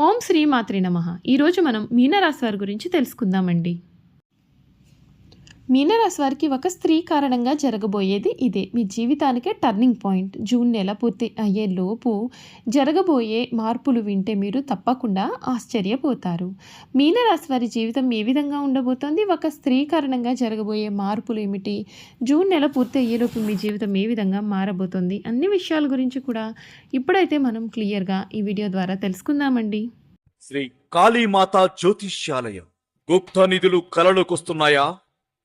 ఓం శ్రీ మాత్రి నమ ఈరోజు మనం మీనరాశి వారి గురించి తెలుసుకుందామండి. మీనరాశి వారికి ఒక స్త్రీ కారణంగా జరగబోయేది ఇదే. మీ జీవితానికే టర్నింగ్ పాయింట్ జూన్ నెల పూర్తి అయ్యే లోపు జరగబోయే మార్పులు వింటే మీరు తప్పకుండా ఆశ్చర్యపోతారు. మీనరాశి వారి జీవితం ఏ విధంగా ఉండబోతోంది? ఒక స్త్రీ కారణంగా జరగబోయే మార్పులు ఏమిటి? జూన్ నెల పూర్తి అయ్యేలోపు మీ జీవితం ఏ విధంగా మారబోతోంది? అన్ని విషయాల గురించి కూడా ఇప్పుడైతే మనం క్లియర్గా ఈ వీడియో ద్వారా తెలుసుకుందామండి. శ్రీ కాళీమాత జ్యోతిష్యాలయం. గుప్త నిధులు కలలోకొస్తున్నాయా?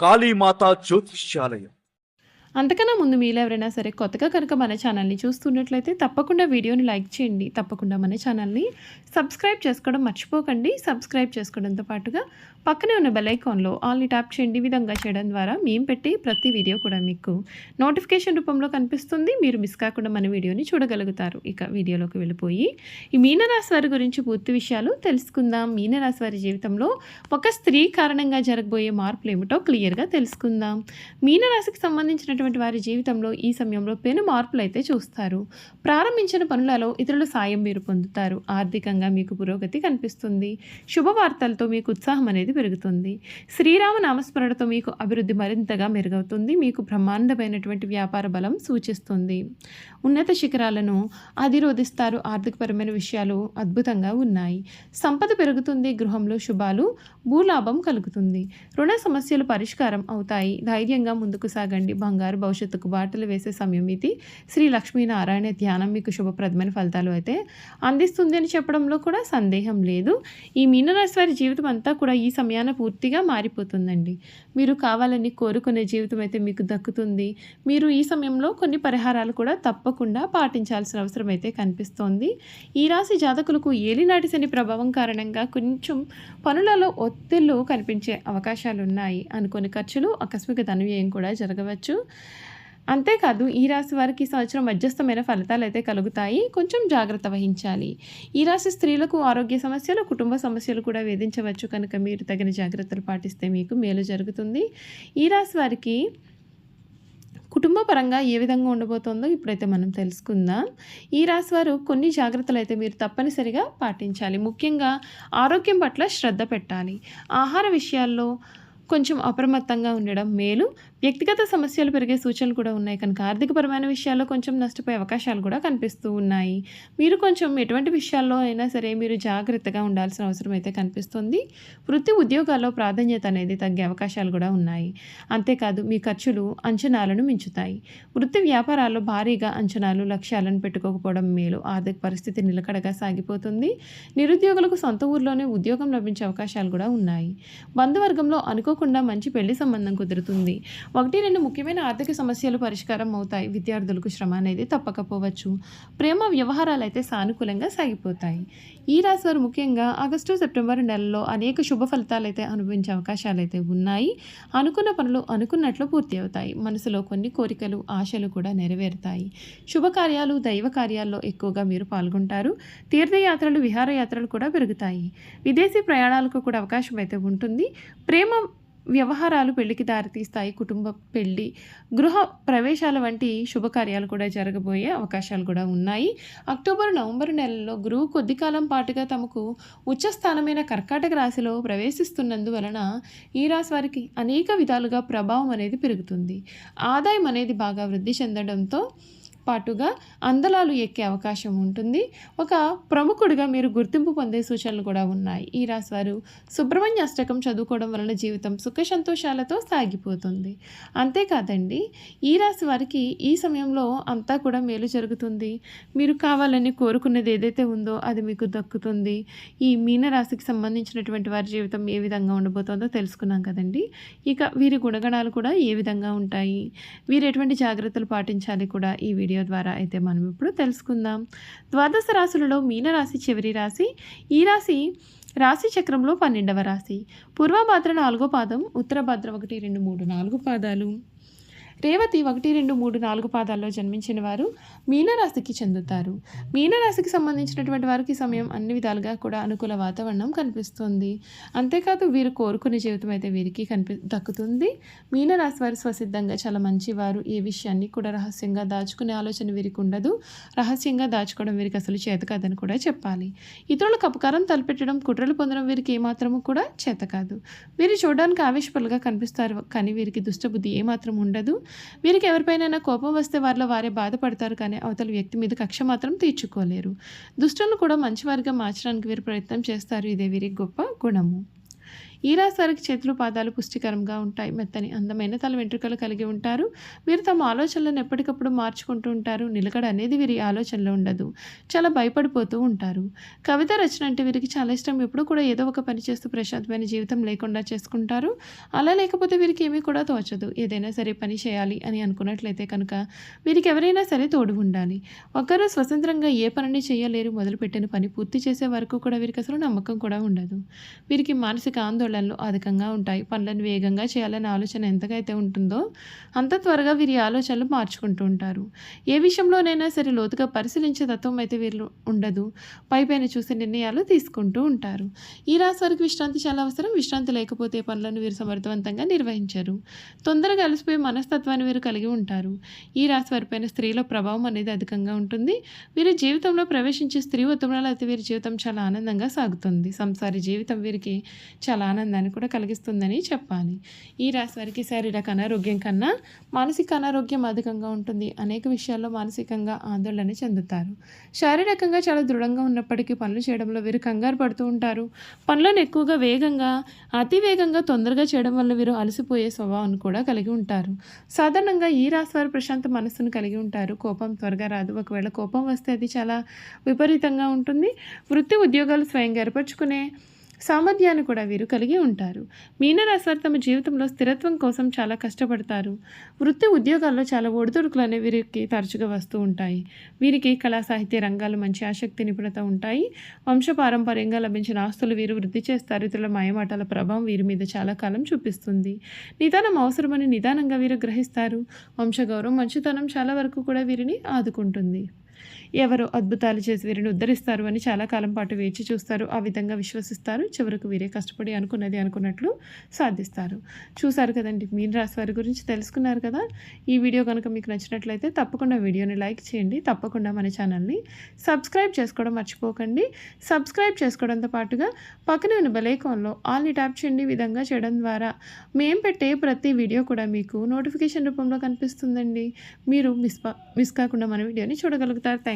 కాళీమాత జ్యోతిష్యాలయం అంతకన్నా ముందు మీలో ఎవరైనా సరే కొత్తగా కనుక మన ఛానల్ని చూస్తున్నట్లయితే తప్పకుండా వీడియోని లైక్ చేయండి. తప్పకుండా మన ఛానల్ని సబ్స్క్రైబ్ చేసుకోవడం మర్చిపోకండి. సబ్స్క్రైబ్ చేసుకోవడంతో పాటుగా పక్కనే ఉన్న బెల్ ఐకాన్లో ఆల్ని ట్యాప్ చేయండి. విధంగా చేయడం ద్వారా మేము పెట్టి ప్రతి వీడియో కూడా మీకు నోటిఫికేషన్ రూపంలో కనిపిస్తుంది. మీరు మిస్ కాకుండా మన వీడియోని చూడగలుగుతారు. ఇక వీడియోలోకి వెళ్ళిపోయి ఈ మీనరాశి వారి గురించి పూర్తి విషయాలు తెలుసుకుందాం. మీనరాశి వారి జీవితంలో ఒక స్త్రీ కారణంగా జరగబోయే మార్పులు ఏమిటో క్లియర్గా తెలుసుకుందాం. మీనరాశికి సంబంధించినటువంటి వారి జీవితంలో ఈ సమయంలో పెను మార్పులు అయితే చూస్తారు. ప్రారంభించిన పనులలో ఇతరుల సాయం మీరు పొందుతారు. ఆర్థికంగా మీకు పురోగతి కనిపిస్తుంది. శుభవార్తలతో మీకు ఉత్సాహం అనేది పెరుగుతుంది. శ్రీరామ నామస్మరణతో మీకు అభివృద్ధి మరింతగా మెరుగవుతుంది. మీకు బ్రహ్మాండమైనటువంటి వ్యాపార బలం సూచిస్తుంది. ఉన్నత శిఖరాలను అధిరోధిస్తారు. ఆర్థికపరమైన విషయాలు అద్భుతంగా ఉన్నాయి. సంపద పెరుగుతుంది. గృహంలో శుభాలు భూలాభం కలుగుతుంది. రుణ సమస్యలు పరిష్కారం అవుతాయి. ధైర్యంగా ముందుకు సాగండి. బంగారు భవిష్యత్తుకు బాటలు వేసే సమయం ఇది. శ్రీ లక్ష్మీనారాయణ ధ్యానం మీకు శుభప్రదమైన ఫలితాలు అయితే అందిస్తుంది అని చెప్పడంలో కూడా సందేహం లేదు. ఈ మీనరాశి వారి జీవితం అంతా కూడా ఈ సమయాన పూర్తిగా మారిపోతుందండి. మీరు కావాలని కోరుకునే జీవితం అయితే మీకు దక్కుతుంది. మీరు ఈ సమయంలో కొన్ని పరిహారాలు కూడా తప్పకుండా పాటించాల్సిన అవసరం అయితే కనిపిస్తోంది. ఈ రాశి జాతకులకు ఏలినాటి శని ప్రభావం కారణంగా కొంచెం పనులలో ఒత్తిళ్ళు కనిపించే అవకాశాలు ఉన్నాయి అనుకోని ఖర్చులు ఆకస్మిక ధనవ్యయం కూడా జరగవచ్చు. అంతేకాదు ఈ రాశి వారికి ఈ సంవత్సరం మధ్యస్థమైన ఫలితాలు అయితే కలుగుతాయి. కొంచెం జాగ్రత్త వహించాలి. ఈ రాశి స్త్రీలకు ఆరోగ్య సమస్యలు కుటుంబ సమస్యలు కూడా వేధించవచ్చు. కనుక మీరు తగిన జాగ్రత్తలు పాటిస్తే మీకు మేలు జరుగుతుంది. ఈ రాశి వారికి కుటుంబ పరంగా ఏ విధంగా ఉండబోతోందో ఇప్పుడైతే మనం తెలుసుకుందాం. ఈ రాశి వారు కొన్ని జాగ్రత్తలు అయితే మీరు తప్పనిసరిగా పాటించాలి. ముఖ్యంగా ఆరోగ్యం పట్ల శ్రద్ధ పెట్టాలి. ఆహార విషయాల్లో కొంచెం అప్రమత్తంగా ఉండడం మేలు. వ్యక్తిగత సమస్యలు పెరిగే సూచనలు కూడా ఉన్నాయి. కనుక ఆర్థికపరమైన విషయాల్లో కొంచెం నష్టపోయే అవకాశాలు కూడా కనిపిస్తూ ఉన్నాయి. మీరు కొంచెం ఎటువంటి విషయాల్లో అయినా సరే మీరు జాగ్రత్తగా ఉండాల్సిన అవసరం అయితే కనిపిస్తుంది. వృత్తి ఉద్యోగాల్లో ప్రాధాన్యత అనేది తగ్గే అవకాశాలు కూడా ఉన్నాయి. అంతేకాదు మీ ఖర్చులు అంచనాలను మించుతాయి. వృత్తి వ్యాపారాల్లో భారీగా అంచనాలు లక్ష్యాలను పెట్టుకోకపోవడం మేలు. ఆర్థిక పరిస్థితి నిలకడగా సాగిపోతుంది. నిరుద్యోగులకు సొంత ఊర్లోనే ఉద్యోగం లభించే అవకాశాలు కూడా ఉన్నాయి. బంధువర్గంలో అనుకో అనుకోకుండా మంచి పెళ్ళి సంబంధం కుదురుతుంది. ఒకటి రెండు ముఖ్యమైన ఆర్థిక సమస్యలు పరిష్కారం అవుతాయి. విద్యార్థులకు శ్రమ అనేది తప్పకపోవచ్చు. ప్రేమ వ్యవహారాలు అయితే సానుకూలంగా సాగిపోతాయి. ఈ రాశి వారు ముఖ్యంగా ఆగస్టు సెప్టెంబర్ నెలలో అనేక శుభ ఫలితాలు అయితే అనుభవించే అవకాశాలు అయితే ఉన్నాయి. అనుకున్న పనులు అనుకున్నట్లు పూర్తి అవుతాయి. మనసులో కొన్ని కోరికలు ఆశలు కూడా నెరవేరుతాయి. శుభకార్యాలు దైవ కార్యాల్లో ఎక్కువగా మీరు పాల్గొంటారు. తీర్థయాత్రలు విహారయాత్రలు కూడా పెరుగుతాయి. విదేశీ ప్రయాణాలకు కూడా అవకాశం అయితే ఉంటుంది. ప్రేమ వ్యవహారాలు పెళ్ళికి దారితీస్తాయి కుటుంబ పెళ్ళి గృహ ప్రవేశాల వంటి శుభకార్యాలు కూడా జరగబోయే అవకాశాలు కూడా ఉన్నాయి. అక్టోబర్ నవంబర్ నెలల్లో గురువు కొద్ది కాలం పాటుగా తమకు ఉచ్చస్థానమైన కర్కాటక రాశిలో ప్రవేశిస్తున్నందువలన ఈ రాశి వారికి అనేక విధాలుగా ప్రభావం అనేది పెరుగుతుంది. ఆదాయం అనేది బాగా వృద్ధి చెందడంతో పాటుగా అందలాలు ఎక్కే అవకాశం ఉంటుంది. ఒక ప్రముఖుడిగా మీరు గుర్తింపు పొందే సూచనలు కూడా ఉన్నాయి. ఈ రాశి వారు సుబ్రహ్మణ్య అష్టకం చదువుకోవడం వలన జీవితం సుఖ సంతోషాలతో సాగిపోతుంది. అంతేకాదండి ఈ రాశి వారికి ఈ సమయంలో అంతా కూడా మేలు జరుగుతుంది. మీరు కావాలని కోరుకున్నది ఏదైతే ఉందో అది మీకు దక్కుతుంది. ఈ మీన రాశికి సంబంధించినటువంటి వారి జీవితం ఏ విధంగా ఉండబోతుందో తెలుసుకున్నాం కదండి. ఇక వీరి గుణగణాలు కూడా ఏ విధంగా ఉంటాయి? వీరు ఎటువంటి జాగ్రత్తలు పాటించాలి కూడా ఈ వీడియో ద్వారా అయితే మనం ఇప్పుడు తెలుసుకుందాం. ద్వాదశ రాశులలో మీనరాశి చివరి రాశి. ఈ రాశి రాశి చక్రంలో పన్నెండవ రాశి. పూర్వభాద్ర నాలుగో పాదం ఉత్తరభద్ర ఒకటి రెండు మూడు నాలుగు పాదాలు. రేవతి ఒకటి రెండు మూడు నాలుగు పాదాల్లో జన్మించిన వారు మీనరాశికి చెందుతారు. మీనరాశికి సంబంధించినటువంటి వారికి సమయం అన్ని విధాలుగా కూడా అనుకూల వాతావరణం కనిపిస్తుంది. అంతేకాదు వీరు కోరుకునే జీవితం అయితే వీరికి కనిపి దక్కుతుంది. మీనరాశి వారు స్వసిద్ధంగా చాలా మంచివారు. ఏ విషయాన్ని కూడా రహస్యంగా దాచుకునే ఆలోచన వీరికి ఉండదు. రహస్యంగా దాచుకోవడం వీరికి అసలు చేత కాదని కూడా చెప్పాలి. ఇతరులకు అపకారం తలపెట్టడం కుట్రలు పొందడం వీరికి ఏమాత్రము కూడా చేత కాదు. వీరు చూడడానికి ఆవేశపలుగా కనిపిస్తారు. కానీ వీరికి దుష్టబుద్ధి ఏమాత్రం ఉండదు. వీరికి ఎవరిపైనైనా కోపం వస్తే వారిలో వారే బాధపడతారు కానీ అవతల వ్యక్తి మీద కక్ష మాత్రం తీర్చుకోలేరు. దుష్టులను కూడా మంచి వారిగా మార్చడానికి వీరు ప్రయత్నం చేస్తారు. ఇదే వీరి గొప్ప గుణము. ఈ రాశి వారికి చేతులు పాదాలు పుష్టికరంగా ఉంటాయి. మెత్తని అందమైన తల వెంట్రుకలు కలిగి ఉంటారు. వీరు తమ ఆలోచనలను ఎప్పటికప్పుడు మార్చుకుంటూ ఉంటారు. నిలకడ అనేది వీరి ఆలోచనలో ఉండదు. చాలా భయపడిపోతూ ఉంటారు. కవిత రచన అంటే వీరికి చాలా ఇష్టం. ఎప్పుడు కూడా ఏదో ఒక పని చేస్తూ ప్రశాంతమైన జీవితం లేకుండా చేసుకుంటారు. అలా లేకపోతే వీరికి ఏమీ కూడా తోచదు. ఏదైనా సరే పని చేయాలి అని అనుకున్నట్లయితే కనుక వీరికి ఎవరైనా సరే తోడు ఉండాలి. ఒకరు స్వతంత్రంగా ఏ పనిని చేయలేరు. మొదలుపెట్టిన పని పూర్తి చేసే వరకు కూడా వీరికి అసలు నమ్మకం కూడా ఉండదు. వీరికి మానసిక ఆందోళన ఆందోళనలు అధికంగా ఉంటాయి. పనులను వేగంగా చేయాలనే ఆలోచన ఎంతగా అయితే ఉంటుందో అంత త్వరగా వీరి ఆలోచనలు మార్చుకుంటూ ఉంటారు. ఏ విషయంలోనైనా సరే లోతుగా పరిశీలించే తత్వం అయితే వీళ్ళు ఉండదు. పైపైన చూసే నిర్ణయాలు తీసుకుంటూ ఉంటారు. ఈ రాశి వారికి విశ్రాంతి చాలా అవసరం. విశ్రాంతి లేకపోతే పనులను వీరు సమర్థవంతంగా నిర్వహించరు. తొందరగా అలసిపోయే మనస్తత్వాన్ని వీరు కలిగి ఉంటారు. ఈ రాశి వారిపైన స్త్రీల ప్రభావం అనేది అధికంగా ఉంటుంది. వీరి జీవితంలో ప్రవేశించే స్త్రీ ఉత్తమాలు అయితే వీరి జీవితం చాలా ఆనందంగా సాగుతుంది. సంసారి జీవితం వీరికి చాలా ఆనందాన్ని కూడా కలిగిస్తుందని చెప్పాలి. ఈ రాశి వారికి శారీరక అనారోగ్యం కన్నా మానసిక అనారోగ్యం అధికంగా ఉంటుంది. అనేక విషయాల్లో మానసికంగా ఆందోళన చెందుతారు. శారీరకంగా చాలా దృఢంగా ఉన్నప్పటికీ పనులు చేయడంలో వీరు కంగారు పడుతూ ఉంటారు. పనులను ఎక్కువగా వేగంగా అతి వేగంగా తొందరగా చేయడం వల్ల వీరు అలసిపోయే స్వభావాన్ని కూడా కలిగి ఉంటారు. సాధారణంగా ఈ రాశి వారు ప్రశాంత మనస్సును కలిగి ఉంటారు. కోపం త్వరగా రాదు. ఒకవేళ కోపం వస్తే అది చాలా విపరీతంగా ఉంటుంది. వృత్తి ఉద్యోగాలు స్వయంగా ఏర్పరచుకునే సామర్థ్యాన్ని కూడా వీరు కలిగి ఉంటారు. మీనరాశివారు తమ జీవితంలో స్థిరత్వం కోసం చాలా కష్టపడతారు. వృత్తి ఉద్యోగాల్లో చాలా ఒడిదుడుకులు అనేవి వీరికి తరచుగా వస్తూ ఉంటాయి. వీరికి కళా సాహిత్య రంగాలు మంచి ఆసక్తి నిపుణత ఉంటాయి. వంశపారంపర్యంగా లభించిన ఆస్తులు వీరు వృద్ధి చేస్తారు. ఇతరుల మాయమాటల ప్రభావం వీరి మీద చాలా కాలం చూపిస్తుంది. నిదానం అవసరమని నిదానంగా వీరు గ్రహిస్తారు. వంశగౌరవం మంచితనం చాలా వరకు కూడా వీరిని ఆదుకుంటుంది. ఎవరో అద్భుతాలు చేసి వీరిని ఉద్ధరిస్తారు అని చాలా కాలం పాటు వేచి చూస్తారు ఆ విధంగా విశ్వసిస్తారు చివరకు వీరే కష్టపడి అనుకున్నది అనుకున్నట్లు సాధిస్తారు. చూశారు కదండి మీన రాశి వారి గురించి తెలుసుకున్నారు కదా? ఈ వీడియో కనుక మీకు నచ్చినట్లయితే తప్పకుండా వీడియోని లైక్ చేయండి తప్పకుండా మన ఛానల్ని సబ్స్క్రైబ్ చేసుకోవడం మర్చిపోకండి. సబ్స్క్రైబ్ చేసుకోవడంతో పాటుగా పక్కనే ఉన్న బెలైకాన్లో ఆల్ని ట్యాప్ చేయండి. విధంగా చేయడం ద్వారా మేము పెట్టే ప్రతి వీడియో కూడా మీకు నోటిఫికేషన్ రూపంలో కనిపిస్తుందండి. మీరు మిస్ మిస్ కాకుండా మన వీడియోని చూడగలుగుతారు. Thank